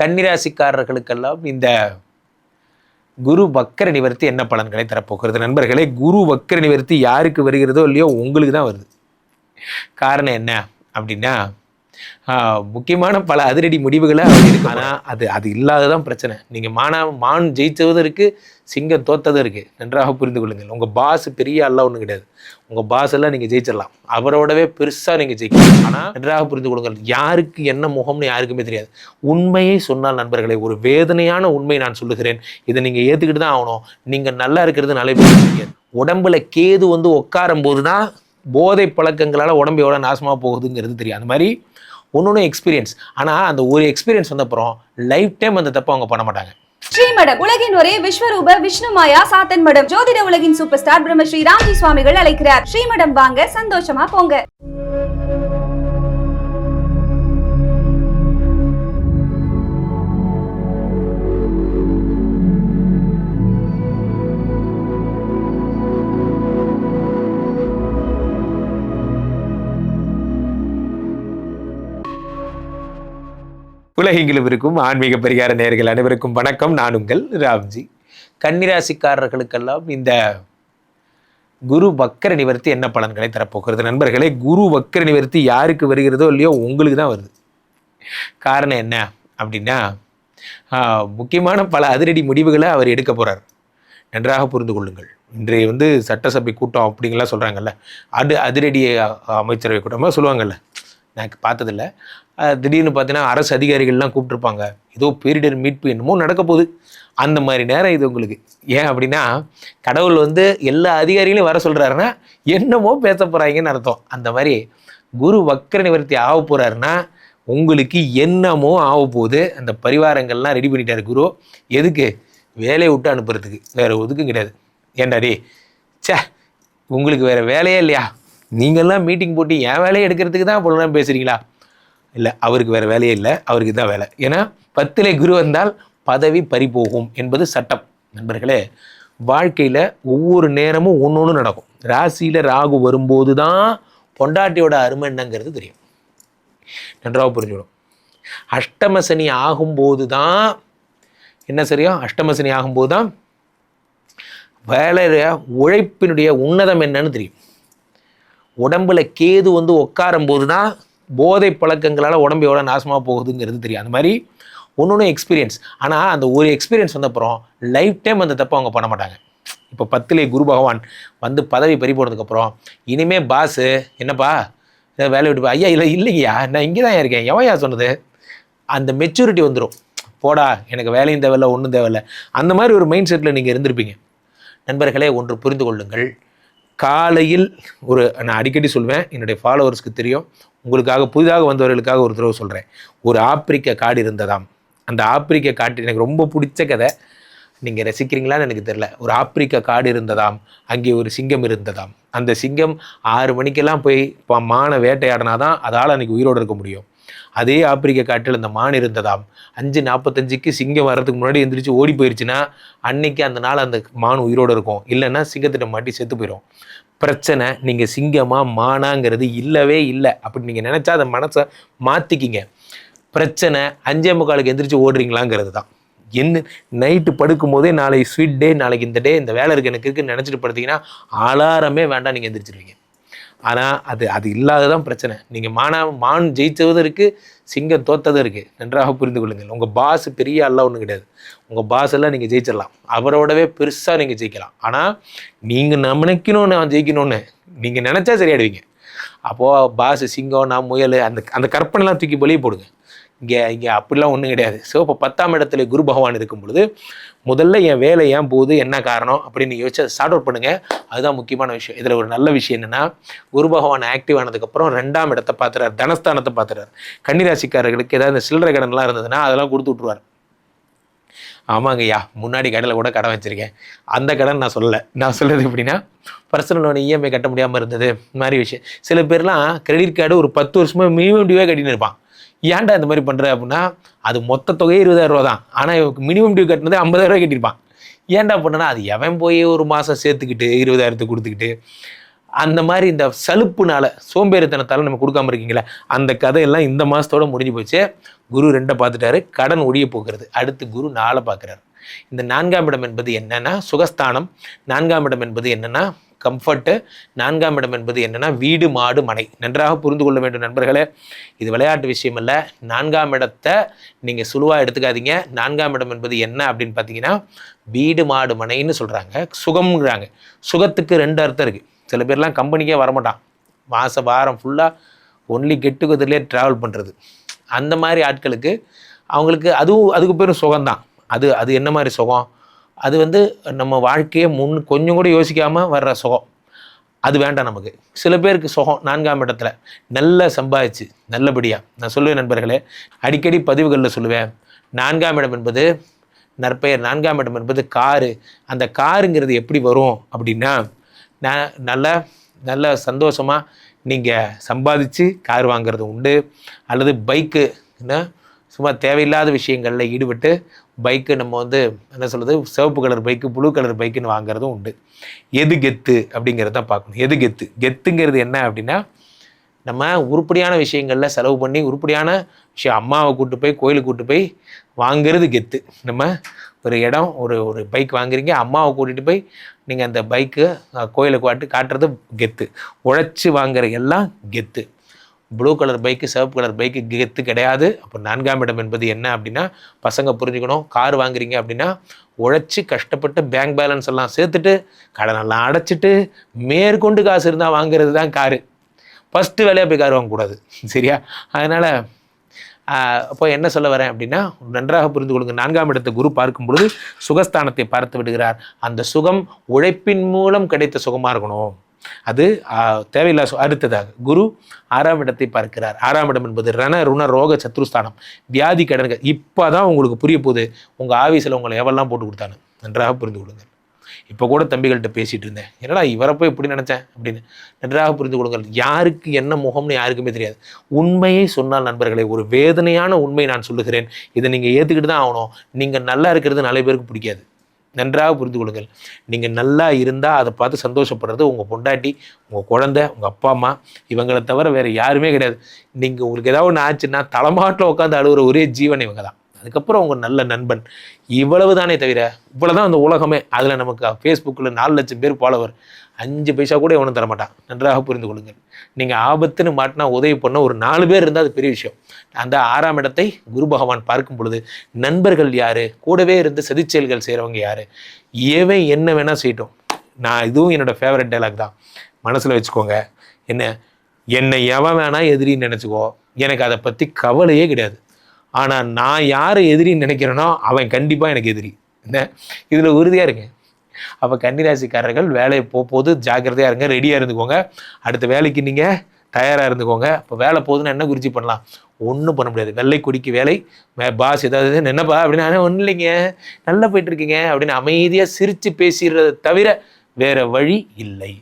கன்னிராசிக்காரர்களுக்கெல்லாம் இந்த குரு வக்கர நிவர்த்தி என்ன பலன்களை தரப்போகிறது? நண்பர்களே குரு வக்கர நிவர்த்தி யாருக்கு வருகிறதோ இல்லையோ உங்களுக்கு தான் வருது. காரணம் என்ன அப்படின்னா முக்கியமான பல அதிரடி முடிவுகளை அவர் இருக்கு. ஆனால் அது அது இல்லாததான் பிரச்சனை. நீங்கள் மானா மான் ஜெயிச்சதும் இருக்குது சிங்கம் தோத்ததும் இருக்குது நன்றாக புரிந்து கொள்ளுங்கள். உங்கள் பாஸ் பெரிய அல்ல ஒன்றும் கிடையாது. உங்கள் பாஸ் எல்லாம் நீங்கள் ஜெயிச்சிடலாம். அவரோடவே பெருசாக நீங்கள் ஜெயிக்கலாம். ஆனால் நன்றாக புரிந்து கொள்ளுங்கள். யாருக்கு என்ன முகம்னு யாருக்குமே தெரியாது. உண்மையை சொன்னால் நண்பர்களே ஒரு வேதனையான உண்மை நான் சொல்லுகிறேன். இதை நீங்கள் ஏற்றுக்கிட்டு தான் ஆகணும். நீங்கள் நல்லா இருக்கிறது நல்ல உடம்புல கேது வந்து உட்காரும் போது தான் போதை பழக்கங்களால் உடம்பு எவ்வளோ நாசமாக போகுதுங்கிறது தெரியும். அந்த மாதிரி ஒன்று எக்ஸ்பீரியன்ஸ் ஆனால் அந்த ஒரு எக்ஸ்பீரியன்ஸ் வந்த அப்புறம் லைஃப் டைம் அந்த தப்பை அவங்க பண்ண மாட்டாங்க. ஸ்ரீமடம் உலகின் ஒரே விஸ்வரூப விஷ்ணு மாயா சாத்தன் மடம். ஜோதிட உலகின் சூப்பர் ஸ்டார் பிரம்மஸ்ரீ ராம்ஜி சுவாமிகள் அழைக்கிறார். ஸ்ரீமடம் வாங்க சந்தோஷமா போங்க. உலகெங்கிலும் இருக்கும் ஆன்மீக பரிகார நேர்கள் அனைவருக்கும் வணக்கம். நான் உங்கள் ராம்ஜி. கன்னிராசிக்காரர்களுக்கெல்லாம் இந்த குரு வக்கர நிவர்த்தி என்ன பலன்களை தரப்போகிறது? நண்பர்களே குரு வக்கர நிவர்த்தி யாருக்கு வருகிறதோ இல்லையோ உங்களுக்கு தான் வருது. காரணம் என்ன அப்படின்னா முக்கியமான பல அதிரடி முடிவுகளை அவர் எடுக்க போகிறார் நன்றாக புரிந்து கொள்ளுங்கள். இன்றைய வந்து சட்டசபை கூட்டம் அப்படிங்கலாம் சொல்கிறாங்கல்ல அது அதிரடி அமைச்சரவை கூட்டமாக சொல்லுவாங்கல்ல. நான் பார்த்ததில்ல. திடீர்னு பார்த்தீங்கன்னா அரசு அதிகாரிகள்லாம் கூப்பிட்டுருப்பாங்க. ஏதோ பேரிடர் மீட்பு என்னமோ நடக்க போகுது. அந்த மாதிரி நேரம் இது உங்களுக்கு. ஏன் அப்படின்னா கடவுள் வந்து எல்லா அதிகாரிகளையும் வர சொல்கிறாருன்னா என்னமோ பேச போகிறாங்கன்னு அர்த்தம். அந்த மாதிரி குரு வக்கர நிவர்த்தி ஆக போகிறாருன்னா உங்களுக்கு என்னமோ ஆக போகுது. அந்த பரிவாரங்கள்லாம் ரெடி பண்ணிட்டார் குரு. எதுக்கு? வேலையை விட்டு அனுப்புறதுக்கு. வேற ஒதுக்கும் கிடையாது. ஏன்டா டே உங்களுக்கு வேற வேலையே இல்லையா? நீங்கள்லாம் மீட்டிங் போட்டு என் வேலையை எடுக்கிறதுக்கு தான் பொழுது பேசுகிறீங்களா இல்லை அவருக்கு வேறு வேலையே இல்லை அவருக்கு தான் வேலை. ஏன்னா பத்திலே குரு வந்தால் பதவி பறிபோகும் என்பது சட்டம். நண்பர்களே வாழ்க்கையில் ஒவ்வொரு நேரமும் ஒன்று ஒன்று நடக்கும். ராசியில் ராகு வரும்போது தான் பொண்டாட்டியோட அருமை என்னங்கிறது தெரியும். நன்றாக புரிஞ்சுடும் அஷ்டம சனி ஆகும்போது தான் என்ன சரியா? அஷ்டம சனி ஆகும்போது தான் வேலைய உழைப்பினுடைய உன்னதம் என்னன்னு தெரியும். உடம்பில் கேது வந்து உட்காரும் போது தான் போதை பழக்கங்களால் உடம்பு எவ்வளோ நாசமாக போகுதுங்கிறது தெரியும். அந்த மாதிரி ஒன்று ஒன்று எக்ஸ்பீரியன்ஸ் ஆனால் அந்த ஒரு எக்ஸ்பீரியன்ஸ் வந்த அப்புறம் லைஃப் டைம் அந்த தப்பை அவங்க பண்ண மாட்டாங்க. இப்போ பத்திலே குரு பகவான் வந்து பதவி பறி போனதுக்கப்புறம் இனிமேல் பாஸு என்னப்பா? வேலை வேலையை விட்டு ஐயா இல்லை இல்லைங்கய்யா நான் இங்கே தான் இருக்கேன் எவையா சொன்னது? அந்த மெச்சூரிட்டி வந்துடும் போடா எனக்கு வேலையும் தேவையில்ல ஒன்றும் தேவையில்ல. அந்த மாதிரி ஒரு மைண்ட் செட்டில் நீங்கள் இருந்திருப்பீங்க. நண்பர்களே ஒன்று புரிந்து கொள்ளுங்கள். காலையில் ஒரு நான் அடிக்கடி சொல்வேன் என்னுடைய ஃபாலோவர்ஸ்க்கு தெரியும். உங்களுக்காக புதிதாக வந்தவர்களுக்காக ஒரு தடவை சொல்கிறேன் ஒரு ஆப்பிரிக்க காடு இருந்ததாம். அந்த ஆப்பிரிக்க காட்டு எனக்கு ரொம்ப பிடிச்ச கதை. நீங்கள் ரசிக்கிறீங்களான்னு எனக்கு தெரில ஒரு ஆப்பிரிக்க காடு இருந்ததாம். அங்கே ஒரு சிங்கம் இருந்ததாம். அந்த சிங்கம் ஆறு மணிக்கெல்லாம் போய் மான மானை வேட்டையாடினா தான் அதால் அன்றைக்கி உயிரோடு இருக்க முடியும். அதே ஆப்பிரிக்க காட்டில் அந்த மான் இருந்ததாம். அஞ்சு நாற்பத்தஞ்சுக்கு சிங்கம் வர்றதுக்கு முன்னாடி எந்திரிச்சு ஓடி போயிடுச்சுன்னா அன்னைக்கு அந்த நாள் அந்த மான் உயிரோடு இருக்கும். இல்லைன்னா சிங்கத்திட்ட மாட்டி செத்து போயிடும் பிரச்சனை நீங்கள் சிங்கமா மானாங்கிறது இல்லவே இல்லை. அப்படி நீங்கள் நினச்சா அதை மனசை மாற்றிக்கிங்க பிரச்சனை அஞ்சே முக்காலுக்கு எந்திரிச்சு ஓடுறீங்களாங்கிறது தான். என்ன நைட்டு படுக்கும் போதே ஸ்வீட் டே நாளைக்கு இந்த டே இந்த வேலை இருக்கு எனக்கு இருக்குன்னு நினச்சிட்டு படுத்தீங்கன்னா அலாரமே வேண்டாம் நீங்கள் எந்திரிச்சிருவீங்க. ஆனால் அது அது இல்லாததான் பிரச்சனை. நீங்கள் மானா மான் ஜெயிச்சதும் இருக்குது சிங்கம் தோத்ததும் இருக்குது நன்றாக புரிந்து கொள்ளுங்கள். உங்கள் பாஸ் பெரிய அல்ல ஒன்றும் கிடையாது. உங்கள் பாஸ் எல்லாம் நீங்கள் ஜெயிச்சிடலாம். அவரோடவே பெருசாக நீங்கள் ஜெயிக்கலாம். ஆனால் நீங்கள் நினைக்கணும் நான் ஜெயிக்கணும்னு நீங்கள் நினச்சா சரியாடுவீங்க அப்போது பாஸ் சிங்கம் நான் முயல் அந்த அந்த கற்பனைலாம் தூக்கி வெளியே போடுங்க. இங்கே இங்கே அப்படிலாம் ஒன்றும் கிடையாது. ஸோ இப்போ பத்தாம் இடத்துல குரு பகவான் இருக்கும் பொழுது முதல்ல என் வேலை ஏன் போகுது என்ன காரணம் அப்படின்னு யோசிச்சு அதை ஸ்டார்ட் அவுட் பண்ணுங்கள் அதுதான் முக்கியமான விஷயம். இதில் ஒரு நல்ல விஷயம் என்னென்னா குரு பகவான் ஆக்டிவ் ஆனதுக்கப்புறம் ரெண்டாம் இடத்தை பார்த்துறாரு. தனஸ்தானத்தை பார்த்துறாரு. கன்னிராசிக்காரர்களுக்கு ஏதாவது சில்லறை கடன்லாம் இருந்ததுன்னா அதெல்லாம் கொடுத்து விட்ருவார் ஆமாங்கய்யா முன்னாடி கடையில் கூட கடன் வச்சுருக்கேன். அந்த கடன் நான் சொல்லலை. நான் சொல்கிறது எப்படின்னா பர்சனல் லோன் இஎம்ஐ கட்ட முடியாமல் இருந்தது. இந்த மாதிரி விஷயம். சில பேர்லாம் கிரெடிட் கார்டு ஒரு பத்து வருஷமாக மினிமம் டியூவே கட்டின்னு இருப்பான். ஏன்டா இந்த மாதிரி பண்ணுற அப்படின்னா அது மொத்த தொகையே இருபதாயிரம் ரூபா தான். ஆனால் இவனுக்கு மினிமம் டியூ கட்டினதே ஐம்பதாயிரம் கட்டியிருப்பான். ஏன்டா பண்ணனா அது எவன் போய் ஒரு மாதம் சேர்த்துக்கிட்டு இருபதாயிரத்துக்கு கொடுத்துக்கிட்டு அந்த மாதிரி இந்த சலுப்புனால சோம்பேறித்தனத்தால் நம்ம கொடுக்காம இருக்கீங்களா அந்த கதையெல்லாம் இந்த மாதத்தோட முடிஞ்சு போச்சு. குரு ரெண்டை பார்த்துட்டாரு. கடன் ஒழிய போகிறது அடுத்து குரு நாளை பார்க்குறாரு. இந்த நான்காம் இடம் என்பது என்னென்னா சுகஸ்தானம். நான்காம் இடம் என்பது என்னென்னா கம்ஃபர்ட்டு நான்காம் இடம் என்பது என்னென்னா வீடு மாடு மனை. நன்றாக புரிந்து கொள்ள வேண்டும் நண்பர்களே. இது விளையாட்டு விஷயம் இல்லை நான்காம் இடத்தை நீங்கள் சுழுவாக எடுத்துக்காதீங்க. நான்காம் இடம் என்பது என்ன அப்படின்னு பார்த்தீங்கன்னா வீடு மாடு மனைன்னு சொல்கிறாங்க சுகம்ங்கிறாங்க. சுகத்துக்கு ரெண்டு அர்த்தம் இருக்குது சில பேர்லாம் கம்பெனிக்கே வரமாட்டான். மாத வாரம் ஃபுல்லாக ஒன்லி கெட்டுக்குதிலே ட்ராவல் பண்ணுறது அந்த மாதிரி ஆட்களுக்கு அவங்களுக்கு அதுவும் அதுக்கு பேரும் சுகம்தான். அது அது என்ன மாதிரி சுகம்? அது வந்து நம்ம வாழ்க்கையை முன் கொஞ்சம் கூட யோசிக்காமல் வர்ற சுகம். அது வேண்டாம் நமக்கு. சில பேருக்கு சுகம் நான்காம் இடத்துல. நல்லா சம்பாதிச்சு நல்லபடியாக நான் சொல்லுவேன் நண்பர்களே அடிக்கடி பதிவுகளில் சொல்லுவேன் நான்காம் இடம் என்பது நற்பெயர் நான்காம் இடம் என்பது காரு. அந்த காருங்கிறது எப்படி வரும் அப்படின்னா நான் நல்ல நல்ல சந்தோஷமாக நீங்கள் சம்பாதிச்சு கார் வாங்குறது உண்டு. அல்லது பைக்கு என்ன சும்மா தேவையில்லாத விஷயங்களில் ஈடுபட்டு பைக்கு நம்ம வந்து என்ன சொல்கிறது சிவப்பு கலர் பைக்கு ப்ளூ கலர் பைக்குன்னு வாங்குறதும் உண்டு. எது கெத்து அப்படிங்கிறத பார்க்கணும். எது கெத்து? கெத்துங்கிறது என்ன அப்படின்னா நம்ம உருப்படியான விஷயங்களில் செலவு பண்ணி உருப்படியான விஷயம் அம்மாவை கூட்டு போய் கோயிலுக்கு கூட்டு போய் வாங்குறது கெத்து. நம்ம ஒரு இடம் ஒரு ஒரு பைக் வாங்குறீங்க அம்மாவை கூட்டிகிட்டு போய் நீங்கள் அந்த பைக்கு கோயிலுக்கு காட்டு காட்டுறது கெத்து. உழைச்சி வாங்குற எல்லாம் கெத்து. ப்ளூ கலர் பைக்கு சிவப்பு கலர் பைக்கு கெத்து கிடையாது. அப்போ நான்காம் இடம் என்பது என்ன அப்படின்னா பசங்க புரிஞ்சுக்கணும். கார் வாங்குறீங்க அப்படின்னா உழைச்சி கஷ்டப்பட்டு பேங்க் பேலன்ஸ் எல்லாம் சேர்த்துட்டு கடனெல்லாம் அடைச்சிட்டு மேற்கொண்டு காசு இருந்தால் வாங்குறது தான் காரு ஃபஸ்ட்டு வேலையாக போய் கார் வாங்கக்கூடாது. சரியா? அதனால் அப்போ என்ன சொல்ல வரேன் அப்படின்னா நன்றாக புரிந்து கொள்ளுங்க. நான்காம் இடத்தை குரு பார்க்கும் பொழுது சுகஸ்தானத்தை பார்த்து விடுகிறார். அந்த சுகம் உழைப்பின் மூலம் கிடைத்த சுகமாக இருக்கணும். அது தேவையில்லா அடுத்ததாக குரு ஆறாம் இடத்தை பார்க்கிறார். ஆறாம் இடம் என்பது ரண ருண ரோக சத்ருஸ்தானம். வியாதி கடன்கள். இப்போ தான் உங்களுக்கு புரிய போகுது உங்கள் ஆஃபீஸில் உங்களை எவெல்லாம் போட்டு கொடுத்தானு நன்றாக புரிந்து கொள்ளுங்கள். இப்போ கூட தம்பிகள்கிட்ட பேசிகிட்டு இருந்தேன். என்னடா இவரை போய் இப்படி நினச்சேன்? அப்படின்னு. நன்றாக புரிந்து கொள்ளுங்கள். யாருக்கு என்ன முகம்னு யாருக்குமே தெரியாது. உண்மையை சொன்னால் நண்பர்களே ஒரு வேதனையான உண்மை நான் சொல்லுகிறேன். இதை நீங்கள் ஏற்றுக்கிட்டு தான் ஆகணும். நீங்கள் நல்லா இருக்கிறது நிறைய பேருக்கு பிடிக்காது. நன்றாக புரிந்து கொள்ளுங்கள். நீங்கள் நல்லா இருந்தால் அதை பார்த்து சந்தோஷப்படுறது உங்கள் பொண்டாட்டி உங்கள் குழந்தை உங்கள் அப்பா அம்மா இவங்களை தவிர வேறு யாருமே கிடையாது. நீங்கள் உங்களுக்கு ஏதாவது ஒன்று ஆச்சுன்னா தலைமாட்டில் உட்காந்து அழுகிற ஒரே ஜீவன் இவங்க தான். அதுக்கப்புறம் உங்கள் நல்ல நண்பன். இவ்வளவு தானே தவிர இவ்வளோ தான் அந்த உலகமே. அதில் நமக்கு ஃபேஸ்புக்கில் நாலு லட்சம் பேர் ஃபாலோவர் அஞ்சு பைசா கூட எவனும் தரமாட்டான். நன்றாக புரிந்து கொள்ளுங்கள். நீங்கள் ஆபத்துன்னு மாட்டினா உதவி பண்ண ஒரு நாலு பேர் இருந்தால் அது பெரிய விஷயம். அந்த ஆறாம் இடத்தை குரு பகவான் பார்க்கும் பொழுது நண்பர்கள் யார்? கூடவே இருந்து சதிச்செயல்கள் செய்கிறவங்க யார்? எவன் என்ன வேணால் செய்யட்டும். நான் இதுவும் என்னோட ஃபேவரட் டைலாக் தான். மனசில் வச்சுக்கோங்க. என்ன? என்னை எவன் வேணால் எதிரின்னு நினச்சிக்கோ. எனக்கு அதை பற்றி கவலையே கிடையாது. ஆனால் நான் யாரை எதிரின்னு நினைக்கிறேனோ அவன் கண்டிப்பாக எனக்கு எதிரி. என்ன? இதில் உறுதியாக இருக்கேன் அப்போ கன்னிராசிக்காரர்கள் வேலையை போக போது ஜாக்கிரதையாக இருங்க ரெடியாக இருந்துக்கோங்க. அடுத்த வேலைக்கு நீங்கள் தயாராக இருந்துக்கோங்க. இப்போ வேலை போகுதுன்னு என்ன குறிச்சி பண்ணலாம்? ஒன்றும் பண்ண முடியாது. வெள்ளை கொடிக்கு வேலை. பாஸ் ஏதாவது என்னப்பா? அப்படின்னு ஒன்றும் இல்லைங்க. நல்லா போயிட்டு இருக்கீங்க அப்படின்னு அமைதியாக சிரித்து பேசிடுறதை தவிர வேற வழி இல்லை.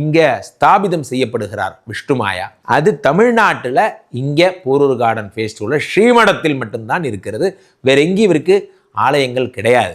இங்கே ஸ்தாபிதம் செய்யப்படுகிறார் விஷ்ணுமாயா அது தமிழ்நாட்டில் இங்கே போரூர் கார்டன் ஃபேஸ்டிவலில் ஸ்ரீமடத்தில் மட்டும்தான் இருக்கிறது. வேற எங்கேயும் இவருக்கு ஆலயங்கள் கிடையாது.